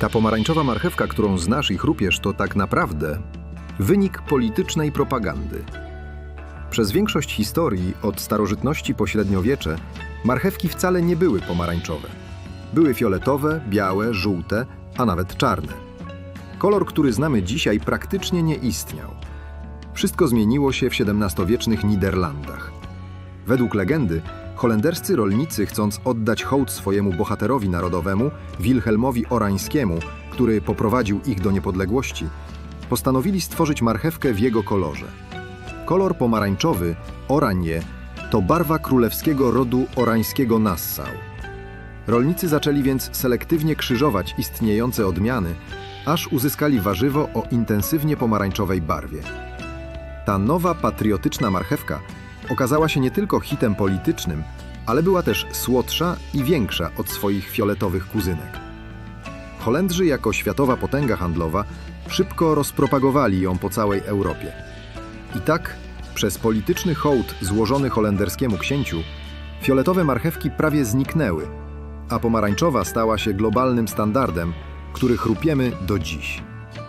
Ta pomarańczowa marchewka, którą znasz i chrupiesz, to tak naprawdę wynik politycznej propagandy. Przez większość historii, od starożytności po średniowiecze, marchewki wcale nie były pomarańczowe. Były fioletowe, białe, żółte, a nawet czarne. Kolor, który znamy dzisiaj, praktycznie nie istniał. Wszystko zmieniło się w XVII-wiecznych Niderlandach. Według legendy, holenderscy rolnicy, chcąc oddać hołd swojemu bohaterowi narodowemu, Wilhelmowi Orańskiemu, który poprowadził ich do niepodległości, postanowili stworzyć marchewkę w jego kolorze. Kolor pomarańczowy, oranie, to barwa królewskiego rodu orańskiego Nassau. Rolnicy zaczęli więc selektywnie krzyżować istniejące odmiany, aż uzyskali warzywo o intensywnie pomarańczowej barwie. Ta nowa patriotyczna marchewka okazała się nie tylko hitem politycznym, ale była też słodsza i większa od swoich fioletowych kuzynek. Holendrzy jako światowa potęga handlowa szybko rozpropagowali ją po całej Europie. I tak, przez polityczny hołd złożony holenderskiemu księciu, fioletowe marchewki prawie zniknęły, a pomarańczowa stała się globalnym standardem, który chrupiemy do dziś.